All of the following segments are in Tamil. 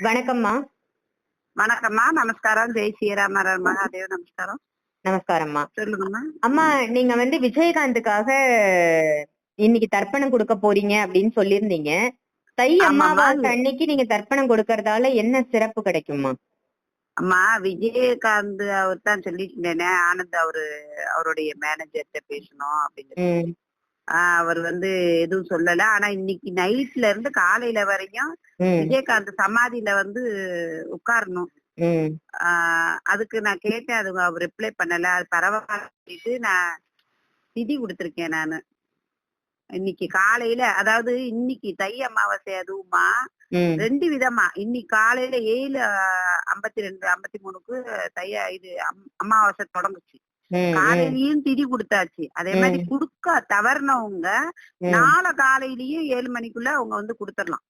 வணக்கம்மா. வணக்கம்மா. நமஸ்காரம். ஜெய் ஸ்ரீராமர் மகாதேவ். நமஸ்காரம். நமஸ்காரம்மா. சொல்லுங்கம்மா. அம்மா நீங்க வந்து விஜயகாந்துக்காக இன்னைக்கு தர்ப்பணம் கொடுக்க போறீங்க அப்படின்னு சொல்லியிருந்தீங்க. தை. அமாவாசை அன்னைக்கு நீங்க தர்ப்பணம் கொடுக்கறதால என்ன சிறப்பு கிடைக்குமா அம்மா விஜயகாந்த் அவர் தான் சொல்லிட்டு ஆனந்த் அவரு அவருடைய மேனேஜர்கிட்ட பேசணும் அப்படின்னு. அவர் வந்து எதுவும் சொல்லல. ஆனா இன்னைக்கு நைட்ல இருந்து காலையில வரையும் விஜயகாந்த் சமாதியில வந்து உட்காரணும். அதுக்கு நான் கேட்டேன். அது அவர் ரிப்ளை பண்ணல. அது பரவாயில்ல நான் திதி கொடுத்திருக்கேன் நானு. இன்னைக்கு காலையில அதாவது இன்னைக்கு தை அமாவாசை அதுவுமா? ரெண்டு விதமா. இன்னைக்கு காலையில ஏழு ஐம்பத்தி ரெண்டு ஐம்பத்தி மூணுக்கு தைய இது அம்- அமாவாசை தொடங்குச்சு. காலையிலயும் திதி கொடுத்தாச்சு. அதே மாதிரி. குடுக்க தவறுனவங்க. நாளை காலையிலயும் ஏழு மணிக்குள்ள அவங்க வந்து கொடுத்துடலாம்.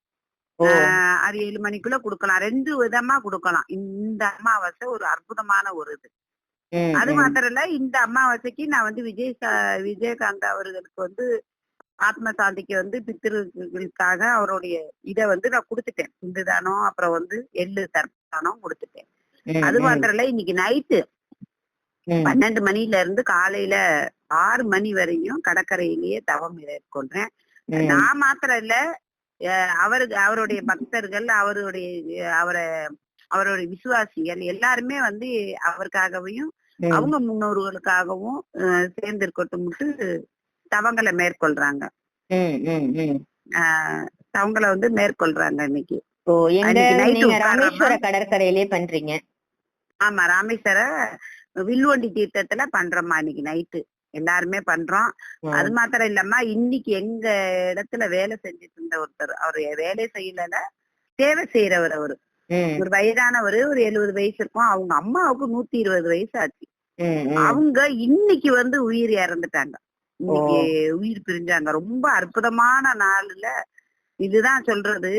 அது ஏழு மணிக்குள்ள கொடுக்கலாம். ரெண்டு விதமா கொடுக்கலாம். இந்த அமாவாசை ஒரு அற்புதமான ஒரு இது. அது. மாத்திரம் இல்ல இந்த அமாவாசைக்கு நான் வந்து விஜய் விஜயகாந்த் அவர்களுக்கு வந்து ஆத்ம சாந்திக்கு வந்து பித்திருக்களுக்காக அவருடைய இத வந்து நான் கொடுத்துட்டேன். சிந்து தானம் அப்புறம் வந்து எள்ளு தர்ப்பணம் கொடுத்துட்டேன். அது மாத்திரம் இல்ல இன்னைக்கு நைட்டு. பன்னெண்டு மணில இருந்து காலையில ஆறு மணி வரையும் கடற்கரையிலேயே தவம் மேற்கொள்றேன். நான் மாத்திரம் இல்ல அவருக்கு அவருடைய பக்தர்கள் அவருடைய அவரை அவருடைய விசுவாசிகள் எல்லாருமே வந்து அவருக்காகவும். அவங்க முன்னோர்களுக்காகவும் சேர்ந்து இருக்கட்டும்ட்டு தவங்களை மேற்கொள்றாங்க தவங்களை வந்து மேற்கொள்றாங்க இன்னைக்கு? ராமேஸ்வர கடற்கரையிலே பண்றீங்க ஆமா ராமேஸ்வர வில்வண்டி தீர்த்தத்துல பண்றோம்மா இன்னைக்கு நைட்டு எல்லாருமே பண்றோம். அது மாத்திரம் இல்லம்மா இன்னைக்கு எங்க இடத்துல வேலை செஞ்சுட்டு இருந்த ஒருத்தர் அவர் வேலை செய்யல சேவை செய்யறவர் அவரு. ஒரு வயதானவர் ஒரு எழுபது வயசு இருக்கும். அவங்க அம்மாவுக்கு நூத்தி இருபது வயசு ஆச்சு. அவங்க இன்னைக்கு வந்து உயிர் இறந்துட்டாங்க. இன்னைக்கு உயிர் பிரிஞ்சாங்க. ரொம்ப அற்புதமான நாள்ல இதுதான் சொல்றது.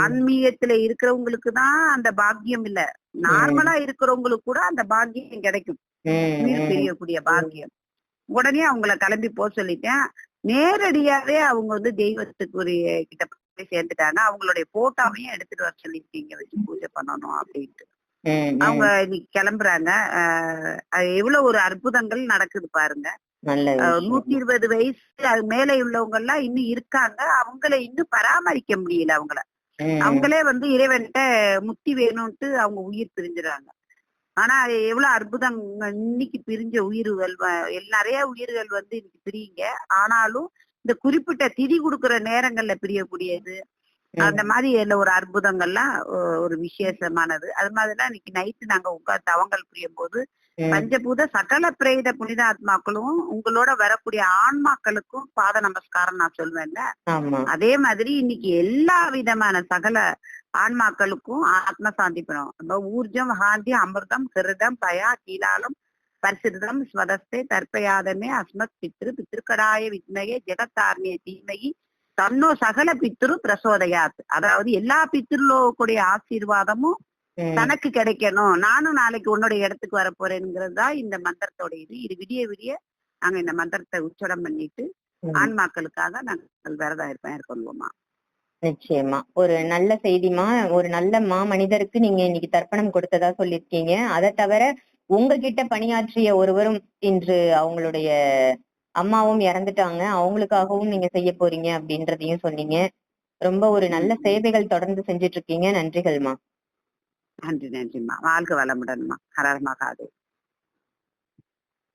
ஆன்மீகத்துல இருக்கிறவங்களுக்கு தான் அந்த பாக்கியம் இல்ல. நார்மலா இருக்கிறவங்களுக்கு கூட அந்த பாக்கியம் கிடைக்கும். பிரியக்கூடிய பாக்கியம். உடனே அவங்கள கிளம்பி போக சொல்லிட்டேன். நேரடியாவே அவங்க வந்து தெய்வத்துக்குரிய கிட்ட போய் சேர்ந்துட்டாங்க. அவங்களுடைய போட்டோவையும் எடுத்துட்டு வர சொல்லிருக்கீங்க வச்சு பூஜை பண்ணணும் அப்படின்ட்டு. அவங்க இன்னைக்கு கிளம்புறாங்க. எவ்வளவு ஒரு அற்புதங்கள் நடக்குது பாருங்க. நூத்தி இருபது வயசு அது மேலே உள்ளவங்க எல்லாம் இன்னும் இருக்காங்க. அவங்கள இன்னும் பராமரிக்க முடியல அவங்கள. அவங்களே வந்து இறைவன்கிட்ட முக்தி வேணும்ட்டு அவங்க உயிர் பிரிஞ்சுறாங்க. ஆனா அது எவ்வளவு அற்புதம். இன்னைக்கு பிரிஞ்ச உயிர்கள் நிறைய உயிர்கள் வந்து இன்னைக்கு பிரியுங்க. ஆனாலும் இந்த குறிப்பிட்ட திதி கொடுக்கிற நேரங்கள்ல பிரியக்கூடியது. அந்த மாதிரி இதுல ஒரு அற்புதங்கள்லாம் ஒரு விசேஷமானது. அது மாதிரிலாம் இன்னைக்கு நைட்டு நாங்க உட்கார்ந்து தவங்கள் புரியும் போது. பஞ்சபூத சகல பிரேத புனித ஆத்மாக்களும் உங்களோட வரக்கூடிய ஆன்மாக்களுக்கும் பாத நமஸ்காரம் நான் சொல்வேன்ல. அதே மாதிரி இன்னைக்கு எல்லா விதமான சகல ஆன்மாக்களுக்கும் ஆத்ம சாந்தி பெறும் நம்ம ஊர்ஜம் ஹாந்தி அமிர்தம் ஹிருதம் பயா கீழாலம் பரிசுதம் ஸ்வதஸ்தே தர்ப்பயாதமே அஸ்மத் பித்ரு பித்திருக்கடாய வித்மகே ஜெகத்தார்மிய தீமகி தன்னோ சகல பித்ரு பிரசோதயாத். அதாவது எல்லா பித்ருலோக்குடைய ஆசீர்வாதமும். தனக்கு கிடைக்கணும். நானும் நாளைக்கு உன்னுடைய இடத்துக்கு வர போறேங்கிறது தான் இந்த மந்திரத்தோட இது. இது விடிய விடிய நாங்க இந்த மந்திரத்தை உச்சரம் பண்ணிட்டு. ஆன்மாக்களுக்காக நாங்கள் விரதம் இருப்பேன் இருக்கொள்வோமா நிச்சயமா. ஒரு நல்ல செய்திமா ஒரு நல்ல மா மனிதருக்கு நீங்க இன்னைக்கு தர்ப்பணம் கொடுத்ததா சொல்லியிருக்கீங்க. அதை தவிர உங்ககிட்ட பணியாற்றிய ஒருவரும் இன்று அவங்களுடைய அம்மாவும் இறந்துட்டாங்க. அவங்களுக்காகவும் நீங்க செய்ய போறீங்க அப்படின்றதையும் சொன்னீங்க. ரொம்ப ஒரு நல்ல சேவைகள் தொடர்ந்து செஞ்சுட்டு இருக்கீங்க நன்றிகள்மா. நன்றி நன்றிம்மா. வாழ்க வளமுடன்மா. ஹரர் மகாதேவ்